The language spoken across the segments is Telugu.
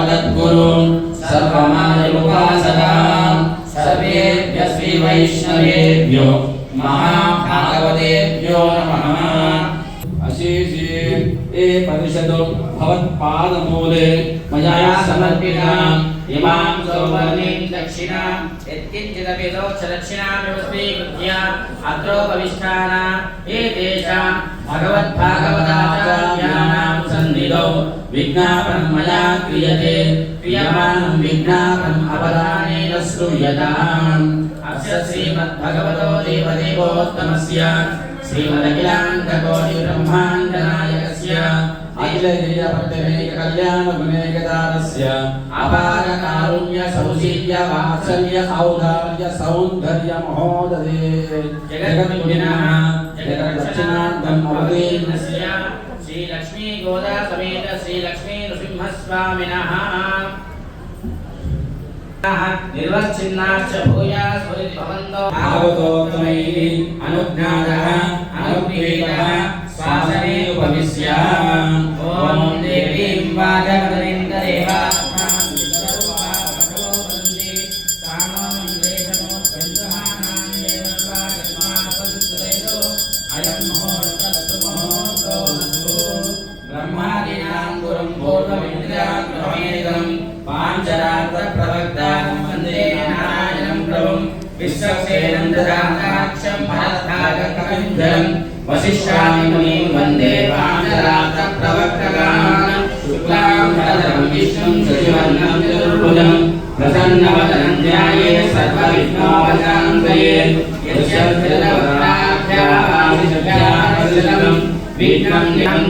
తానింద్రియావదద్గురు సర్వమాయుపాసదాం సర్వేభ్య శ్రీ వైష్ణవేభ్యో మహాభాగవతేభ్యో నమః అశేషే ఏ పరిషదో భవత్పాదమూలే మయా సమర్పితాం ఇమాం సౌవర్ణీం దక్షిణాం యత్కించిదపి దోక్షదక్షిణామివ స్వీకృత్య అత్రోపవిష్టాన ఏతేషాం భగవద్భాగవతాచార్యాణాం సన్నిధౌ విజ్ఞాపనం మయా క్రియతే క్రియమాణం విజ్ఞాపనం అవధానేన శ్రూయతాం అస్య శ్రీమద్భగవతో దేవదేవోత్తమస్య అఖిలజయ ప్రత్యేక కళ్యాణ గుణేకదానస్య అపార కారుణ్య సౌశీల్య వాత్సల్య ఔదార్య సౌందర్య మహోదదే జగద్గుణినః జగదక్షిణార్థం అవతీర్ణస్య శ్రీ లక్ష్మీ గోదా సమేత శ్రీ లక్ష్మీ నృసింహస్వామినః నిర్వచ్చిన్నాశ్చ భూయా స్మృతి భవంతో భాగవతోత్తమైః అనుజ్ఞాతః అనుగ్రహీతः పాంచరాత్ర ప్రవక్తాం వందే నారాయణం ప్రభుం విశ్వసేనం దదాక్షం భరద్భాగకవిందరం వశిష్ఠామి మునిం వందే పాంచరాత్ర ప్రవక్తగాన్ శుక్లాం భరదరం విష్ణుం శశివర్ణం చతుర్భుజం ప్రసన్నవదనం ధ్యాయే సర్వవిఘ్నోపశాంతయే యస్యంత్రినవరాభ్యాం విఘ్నం నిహం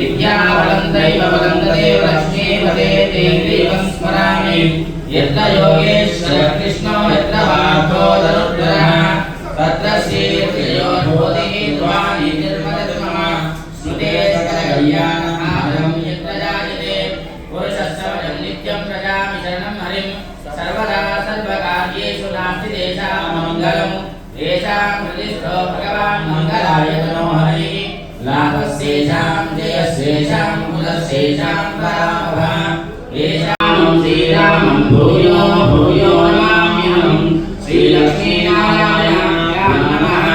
విద్యాబలం దైవ తదేవ లక్ష్మీపదే తే దేవం స్మరామి యత్ర యోగేశ్వర కృష్ణో యత్ర తత్ర మమ స్మృతే సకల కళ్యాణహారం యత్ర జాయతే పురుషస్సవజం నిత్యం ప్రజామి శరణం హరిం సర్వదా సర్వకార్యేషు నాస్తి భగవాన్ మంగళాయ నమో హరి లాభస్యేషాం జయస్యేషాం కులస్యేషాం పరామభ ఏషాం శ్రీరామం భూయో భూయో నమామ్యహం శ్రీలక్ష్మీనారాయణాభ్యాం నమః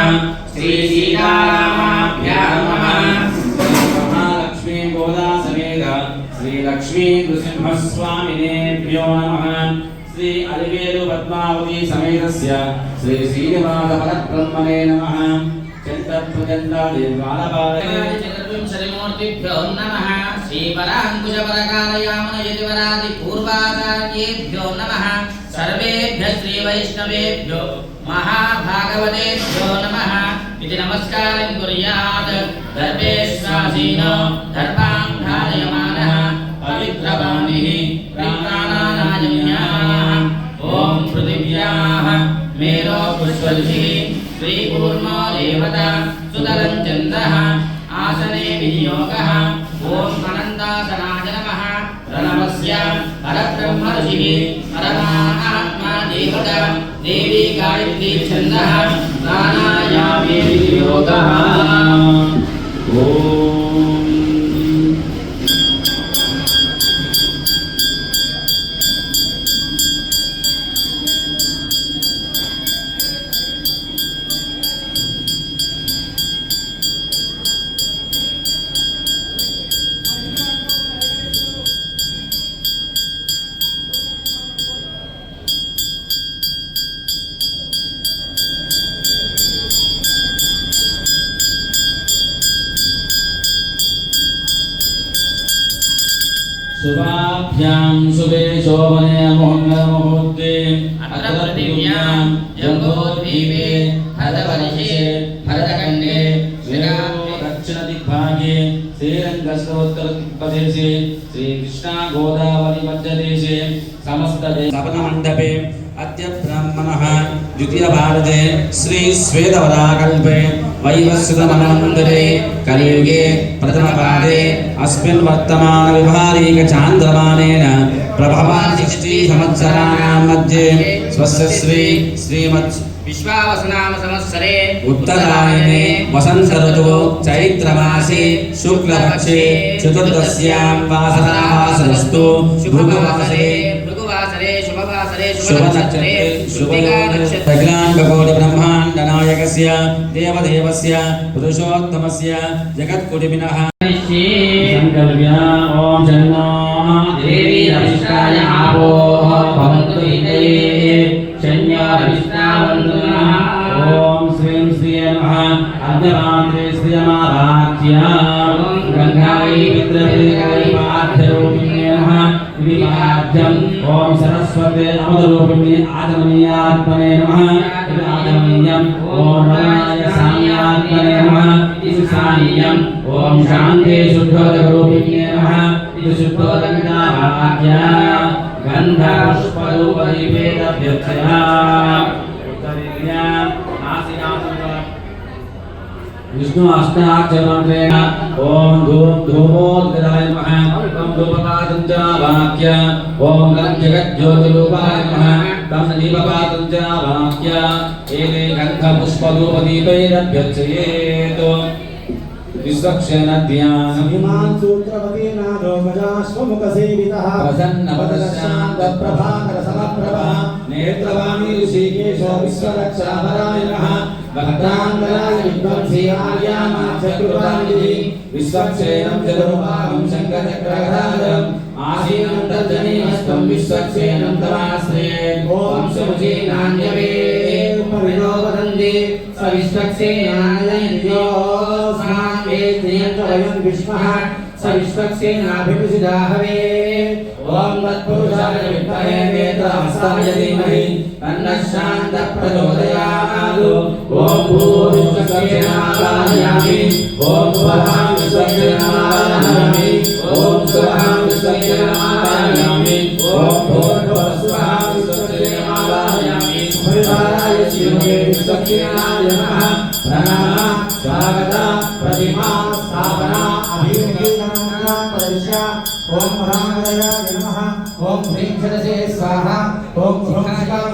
శ్రీ సీతారామాభ్యాం నమః మహాలక్ష్మీ గోదా సమేత శ్రీ లక్ష్మీ నృసింహస్వామినేభ్యో నమః శ్రీ అలివేలు చతుర్వింశతిమూర్తిభ్యో నమః. శ్రీపరాంకుశపరకాలయామనయతివరాది పూర్వాచార్యేభ్యో నమః సర్వేభ్య శ్రీ మహాభాగవతేభ్యో నమః. ఇది నమస్కారం కుర్యాత్. దర్భేశ్వాసీనో దర్భాం ధారయమానः. పవిత్రవాణిः. ప్రాణానాయమ్యాः. ఓం మేరో దేవత సుతరం చంద్రः ఆసనే వినియోగः. ఓం అనంతాసనాయ నమః. ప్రణవస్య పరబ్రహ్మ ఋషిः పరమాత్మా దేవత దేవీ గాయత్రీ ఛందः. ప్రాణాయామే మంగళముహూర్తే అత్ర పృథివ్యాం జంబోద్వీపే భరతవర్షే భరతఖండే దక్షిణ దిగ్భాగే శ్రీరంగస్తోత్తర దిక్పదేశే శ్రీకృష్ణా గోదావరి మధ్యదేశే సమస్త సపన वैवस्वतमनान्तरे कलियुगे प्रथमपादे अस्मिन् वर्तमानविभारीकचान्द्रमानेन प्रभवाशिष्टिसंवत्सराणां मध्ये स्वस्य श्री श्रीमत् विश्वावसुनामसंवत्सरे उत्तरायणे वसन्तऋतुः चैत्रमासे शुक्लपक्षे चतुर्दश्यां वासरावासरस्तु भृगवासरे भृगुवासरे शुभवासरे शुभनक्षत्रे शुभगानक्षत्रे ब्रह्मा शुभकोटिब्रह्माण्डनायकस्य देवदेवस्य पुरुषोत्तमस्य जगत्कुटिपिनः सङ्कल्प्य ॐ जन्मो। देवी रविष्ठाय आपोः भवन्तु इतये शन्यारविष्टावन्तु नः ॐ श्रीं श्रिय नमः अर्धमात्रे श्रियमाराध्य गङ्गायै पितृभिर्गै पार्थरूपिण्ये नमः। विपाद्यम् ॐ सरस्वते अमदरूपिण्ये आदमनीयात्मने नमः। ओम शांति शुद्धोदरूपिण्ये नमः इति शुद्धोदमिदावाक्या गन्धपुष्परूपरिभेदव्यर्थया विष्णु अष्टाक्षमन्त्रेण ॐ धूम धूमोद्गदाय नमः। ॐ धूपकासञ्चावाक्य ॐ गन्धजगज्योतिरूपाय नमः। तं दीपपातं च वाक्य एते गन्धपुष्पधूपदीपैरभ्यर्चयेत् विश्वक्षेणध्यानम् श्रीमान् सूत्रपति नादो गजाश्वमुखसेवितः प्रसन्नवदशान्तप्रभाकरसमप्रभा नेत्रवाणी ऋषिकेशो विश्वरक्षापरायणः भक्ताङ्गराय विद्वंसी आर्यामाक्षकृपानिधि विश्वक्षेणं चतुर्भागं शङ्करचक्रधरम् आसीनं तर्जनीमस्त्वं विश्वक्षेणं तमाश्रये विश्वक्षेणानयन्त्यो वयं विष्मः स विश्वक्षेणाभिषिदाहवे ॐ तत्पुरुषाय विद्महे वेदहस्ताय धीमहि तन्नः शान्तः प्रचोदयात् ॐ भूर्विश्वक्षेणावाहयामि ॐ स्वहां विश्वक्षेणावाहयामि పరిశ ఓం భ్రామదయ నమః. ఓం హ్రీం శిరసే స్వాహ. ఓం ధ్రువనాకాయ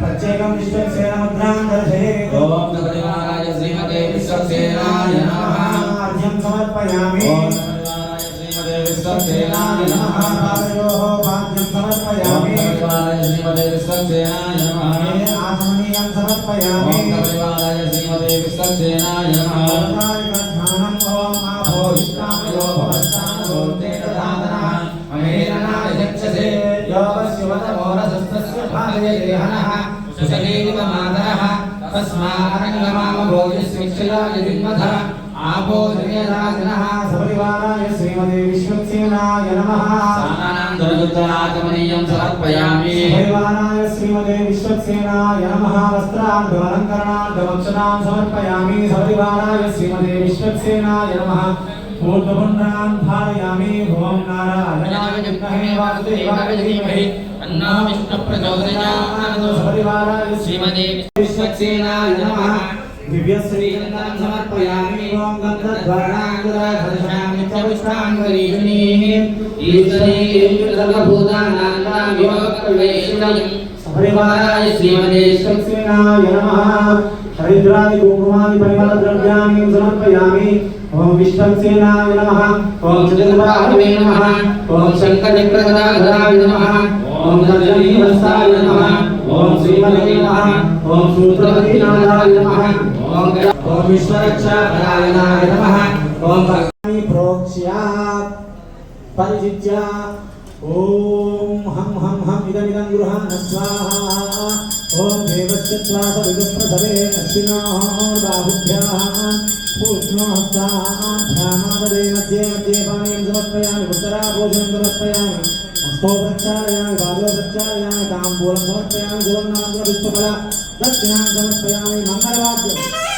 ప్రత్యేకం విశ్వసేన ముద్రాం ఓం నమః శ్రీమతే విశ్వసేనాయ నమః. అర్ఘ్యం సమర్పయామి. ఓం నమః శ్రీమతే విశ్వసేనాయ నమః. श्रीमते विश्वक्सेनाय नमः। आसमनीयं समर्पयामि। ॐ कपिवाराय श्रीमते विश्वक्सेनाय नमः। ध्यानं भवम् आभो विश्रामयो भवत्तानोर्तेन दादनः अमेरनाय यक्षसे योगस्य वदमोरसस्तस्य भागे देहनः सुसगेव मातरः तस्मारङ्गमाम भोजस्विक्षया यदिन्मधः आपो जयराजनः सपरिवाराय श्रीमते विश्वक्सेनाय नमः सानान्दरयुक्तरागमनीयं समर्पयामि परिवाराय श्रीमते विश्वक्सेनाय नमः वस्त्रार्धमलङ्करणार्धमक्षतां समर्पयामि सपरिवाराय श्रीमते विश्वक्सेनाय नमः ऊर्ध्वपुण्ड्रान् धारयामि भुवं नारायणाय विद्महे वासुदेवाय धीमहि तन्नो विष्णुप्रचोदयात् सपरिवाराय श्रीमते विश्वक्सेनाय नमः दिव्यश्रीगन्धान् समर्पयामि ॐ गन्धध्वराङ्गुरघर्षामि च पुष्पाङ्गरीजनीः ईश्वरीभूतानां योगकल्पैश्वरम् परिवाराय श्रीमदे लक्ष्मीनाय नमः हरिद्रादि कुङ्कुमादि परिमलद्रव्याणि समर्पयामि ओम विष्णुसेनाय नमः ओम चतुर्भागवे नमः ओम शंकरचक्रधराय नमः। ఓం గజవీ వస్తాయ నమ. ఓం శ్రీమతి నమ. ఓం సూత్రపతి నాదాయ నమ. ఓం ఓం విశ్వరక్షాపరాయణాయ నమ. ఓం భక్తి ప్రోక్ష్యాత్ పరిజిత్య ఓం హం హం హం. ఇదమిదం గృహాణ స్వాహా त्वासविदप्रसवे अश्विनोः बाहुभ्याः पूष्णो हस्ताभ्यामाददे मध्ये मध्ये पानीयं समर्पयामि उत्तराभोजनं समर्पयामि हस्तो प्रक्षालयामि पादो प्रक्षालयामि ताम्बूलं समर्पयामि सुवर्णाङ्गविष्टफला दक्षिणां समर्पयामि मङ्गलवाद्यम्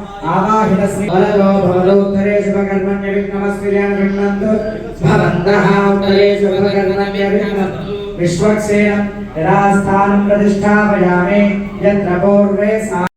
आवाहितश्री वरदो भवदोत्तरे शुभकर्मण्य विघ्नमस्त्रियान् गृह्णन्तु भवन्तः उत्तरे शुभकर्मण्य विघ्नन्तु विश्वक्सेनं यदा स्थानं प्रतिष्ठापयामि यत्र पूर्वे सा